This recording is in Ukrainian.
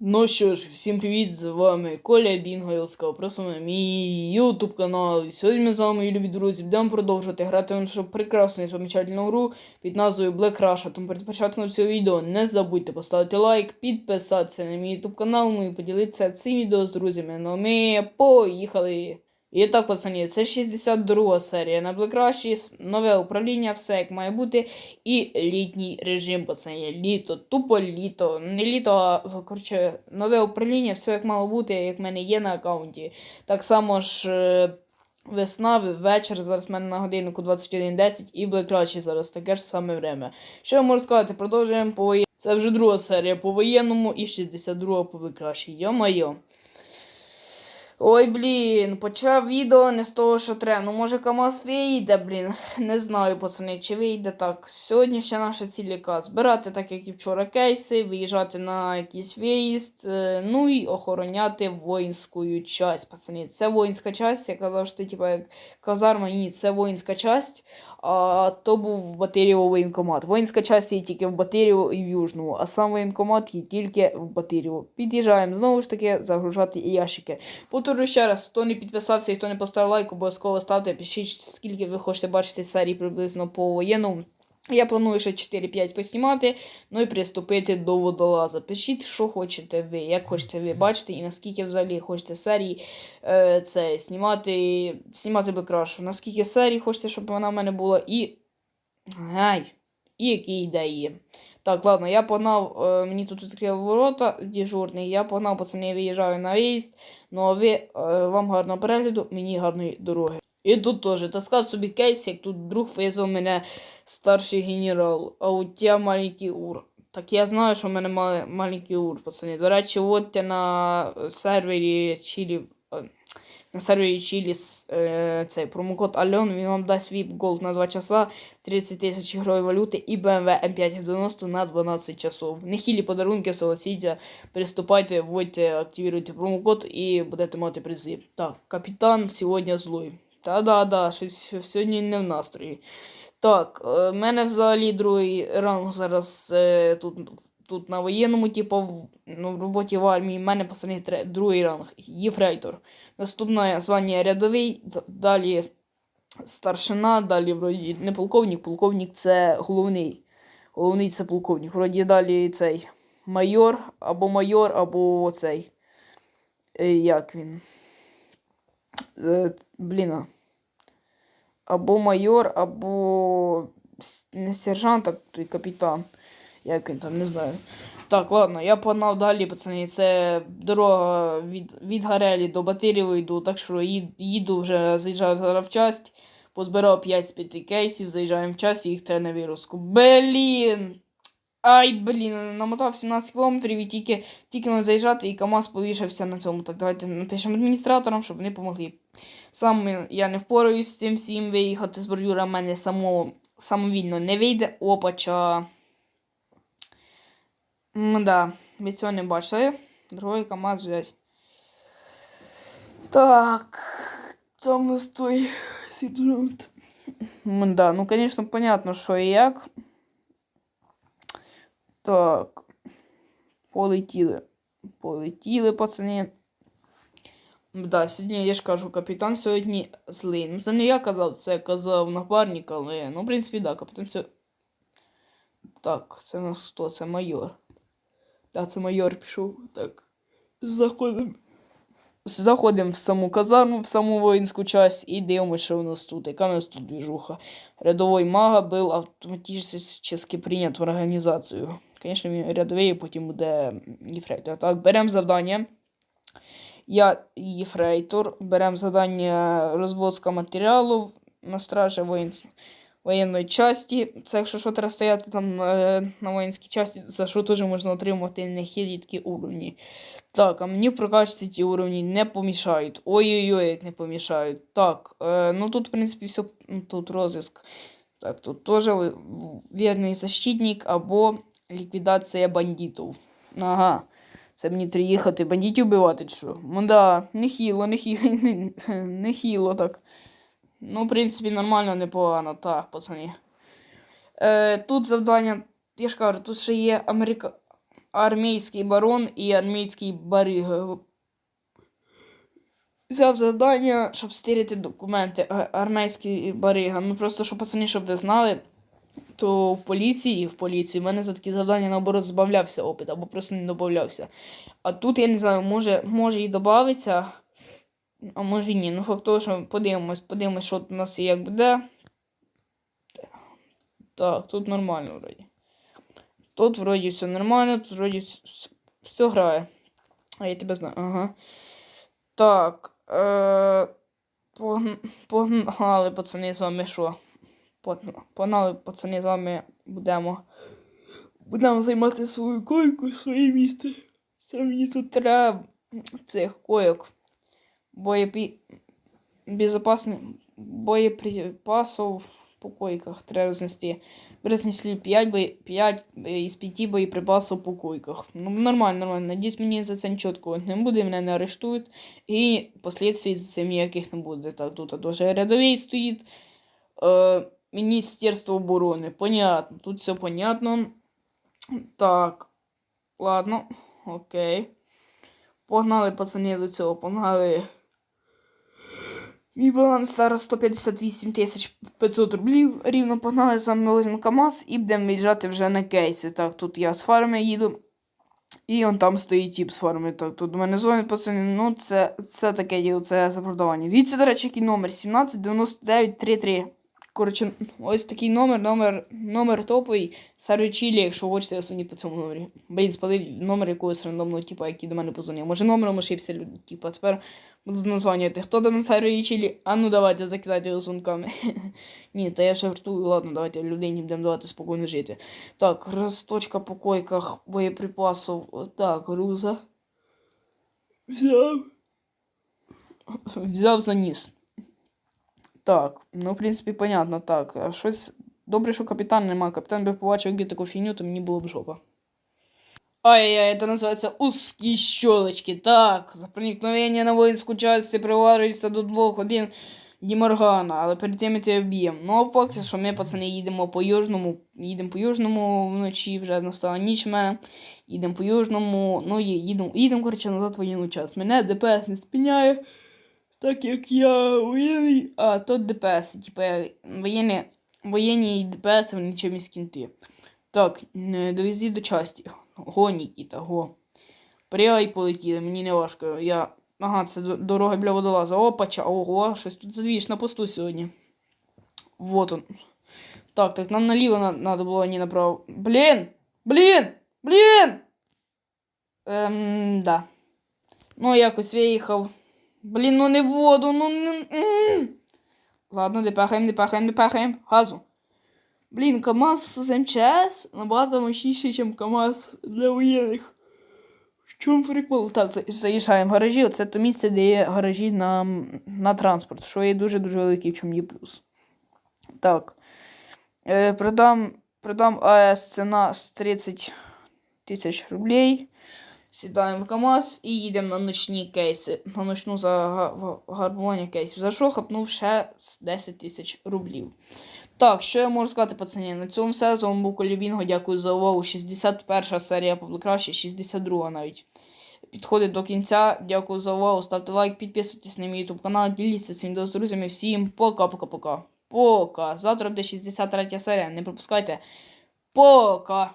Ну що ж, всім привіт, з вами Коля Бінго і ласкаво на мій ютуб канал. І сьогодні ми з вами, мої любі друзі, будемо продовжувати грати в нашу прекрасну і замечательну гру під назвою Black Russia. Тому перед початком цього відео не забудьте поставити лайк, підписатися на мій ютуб канал, ну і поділитися цим відео з друзями. Ну ми поїхали! І так, пацані, це 62 серія на Rush, нове управління, все як має бути. І літній режим, пацані. Літо, тупо літо. Не літо, а коротше, нове управління, все як мало бути, як в мене є на аккаунті. Так само ж е, весна, вечір, зараз в мене на годиннику 21.10 і Rush зараз таке ж саме время. Що я можу сказати? Продовжуємо по. Це вже друга серія по воєнному і 62 по Rush. Йо-майо. Ой, блін, почав відео не з того, що треба. Ну, може, КамАЗ вийде, блін. Не знаю, пацани, чи вийде так. Сьогодні ще наша ціль яка збирати, так як і вчора, кейси, виїжджати на якийсь виїзд, е, ну і охороняти воїнську часть, пацани. Це воїнська часть, я казав, що ти, типа, як казарма, ні, це воїнська часть. А то був в Батирєво воєнкомат. Воїнська частина є тільки в Батирєво і в Южному, а сам воєнкомат є тільки в Батирєво. Під'їжджаємо знову ж таки загружати ящики. Повторюю ще раз, хто не підписався і хто не поставив лайк, обов'язково ставте, пишіть, скільки ви хочете бачити серій приблизно по воєнному. Я планую ще 4-5 поснімати, ну і приступити до водолаза. Пишіть, що хочете ви, як хочете ви бачити, і наскільки взагалі хочете серій е, це знімати, знімати би краще. Наскільки серій хочете, щоб вона в мене була, і. Гай, і які ідеї. Так, ладно, я погнав, е, мені тут відкрили ворота дежурний, я погнав, пацани, виїжджаю на виїзд. Ну а ви, е, вам гарного перегляду, мені гарної дороги. І тут теж таскав собі кейс, як тут друг визвав мене старший генерал, а у тебе маленький ур. Так я знаю, що в мене мал- маленький ур, пацани. До речі, вводьте на сервері Чилі. е, На сервері Чилі е, цей промокод Альон, він вам дасть VIP Gold на 2 часа, 30 тисяч ігрової валюти і BMW M5 F90 на 12 часов. Нехілі подарунки, согласіться, приступайте, вводьте, активуйте промокод і будете мати призи. Так, капітан сьогодні злой. Та-да-да, щось сьогодні не в настрої. Так, в мене взагалі другий ранг зараз е, тут, тут на воєнному, типу, в, ну, в роботі в армії. У мене пацани другий ранг. Єфрейтор. Наступне звання рядовий, далі старшина, далі вроді не полковник, полковник це головний. Головний це полковник. Вроді далі цей майор, або майор, або цей. е, Як він? Е, Блін. а. Або майор, або не сержант, а той капітан. Як він там, не знаю. Так, ладно, я погнав далі, пацани. Це дорога від, від Гарелі до Батирєва йду, так що їду вже, заїжджаю зараз в часть. Позбирав 5 з 5 кейсів, заїжджаємо в часть і їх треба на вируску. Блін! Ай, блін, намотав 17 кілометрів і тільки, тільки заїжджати, і КАМАЗ повішався на цьому. Так, давайте напишемо адміністраторам, щоб вони помогли. Сам я не впораюсь з цим всім виїхати з бордюра, в мене само, самовільно не вийде. Опача. Мда, ви цього не бачили. Другий КАМАЗ взять. Так. Там нас той сержант. Мда, ну, конечно, понятно, що і як. Так. Полетіли. Полетіли, пацани. Да, сьогодні, я ж кажу, капітан сьогодні злий. Це не я казав, це казав напарник, але, ну, в принципі, да, капітан сьогодні. Так, це у нас хто? Це майор. Так, це майор пішов. Так. Заходимо. Заходимо в саму казарму, в саму воїнську часть і дивимося, що у нас тут. Яка у нас тут движуха. Рядовой мага був автоматически прийнят в організацію. Звісно, він рядовий, потім буде єфрейтор. Так, беремо завдання. Я єфрейтор. Беремо завдання розвозка матеріалу на стражі воїн... воєнної часті. Це якщо що треба стояти там е, на воїнській часті, за що теж можна отримати нехиліткі уровні. Так, а мені прокачці ті уровні не помішають. Ой-ой-ой, як не помішають. Так, е, ну тут, в принципі, все ну, тут розиск. Так, тут теж вірний защитник або ліквідація бандитів. Ага. Це мені треба їхати бандитів вбивати, чи що? Ну да, нехило, нехило, нехило так. Ну, в принципі, нормально, непогано. Так, пацані. Е, тут завдання, я ж кажу, тут ще є Америка... армійський барон і армійський бариг. Взяв завдання, щоб стирити документи. А- Армейський барига. Ну просто щоб пацани, щоб ви знали, то в поліції, в поліції в мене за такі завдання наоборот збавлявся опит, або просто не додавався. А тут я не знаю, може, може і додається, а може і ні. Ну, факт того, що подивимось, подивимось, що у нас і як буде. Так, тут нормально вроді. Тут вроді все нормально, тут вроді все, все грає. А я тебе знаю. Ага. Так. Е, погнали, пацани, з вами що? Погна- Погнали, пацани, з вами будемо. Будемо займати свою койку, своє місце. Це тут треба цих койок. Боєпі... Безопасних боєприпасів по койках треба знести. Рознесли 5, бої... 5 із 5 боєприпасів по койках. Ну, нормально, нормально. Надіюсь, мені за це нічого не буде, мене не арештують. І последствий за це ніяких не буде. Так, тут дуже рядовий стоїть. Е, Міністерство оборони. Понятно. Тут все понятно. Так. Ладно. Окей. Погнали, пацани, до цього. Погнали. Мій баланс зараз 158 тисяч 500 рублів. Рівно погнали, з вами візьмемо КАМАЗ і будемо виїжджати вже на кейси. Так, тут я з фарми їду. І он там стоїть тіп з фарми. Так, тут до мене дзвонять пацани. Ну, це, це таке діло, це заправдування. Дивіться, до речі, який номер 179933. Коротше, ось такий номер, номер, номер топовий. Сарві Чілі, якщо хочете, я сьогодні по цьому номері. Блін, спалив номер якогось рандомного типа, який до мене позвонив. Може номером ошибся люди, типа, тепер буду названювати. Хто там Сарві Чілі? А ну давайте закидайте рисунками. Ні, та я ще жартую, ладно, давайте людині будемо давати спокійно жити. Так, розточка по койках боєприпасів. Так, груза. Взяв. Взяв заніс. Так, ну, в принципі, понятно, так. А щось. Добре, що капітан нема. Капітан би побачив якби таку фігню, то мені було б жопа. Ай-яй, это называется узкие щелочки. Так, за проникновение на воинскую часть приварюється до двох годин Діморгана, але перед тим ми тебе вб'ємо. Ну, а поки що ми, пацани, їдемо по южному, їдемо по южному вночі, вже настала ніч в мене. Їдемо по южному, ну, їдемо, їдемо, коротше, назад в воєнну час. Мене ДПС не спиняє, так як я воєнний, а то ДПС, типу, воєнні, воєнні і ДПС, вони чимось кінти. Так, не довезіть до часті. Го, Нікіта, го. Пригай полетіли, мені не важко. Я. Ага, це дорога біля водолаза. Опача, ого, щось тут задвіж на посту сьогодні. Вот он. Так, так, нам наліво на- надо було, а не направо. Блін! Блін! Блін! Ем, да. Ну, якось виїхав. Блін, ну не воду, ну не. Ладно, не пахаємо, не пахаємо, не пахаємо. Газу. Блін, КАМАЗ з МЧС набагато мощніший, ніж КАМАЗ для воєнних. В чому прикол? Так, за- заїжджаємо в гаражі. Оце то місце, де є гаражі на, на транспорт, що є дуже-дуже великий, в чому є плюс. Так. Е, продам, продам АЕС ціна з 30 тисяч рублей. Сідаємо в КАМАЗ і їдемо на ночні кейси. На ночну загарбування кейсів. За що хапнув ще 10 тисяч рублів. Так, що я можу сказати, пацані? На цьому все. З вами був Колібінго. Дякую за увагу. 61 серія Павло Краще, 62 навіть. Підходить до кінця. Дякую за увагу. Ставте лайк, підписуйтесь на мій YouTube канал, діліться цим відео друзями. Всім пока-пока-пока. Пока. Завтра буде 63 серія. Не пропускайте. Пока.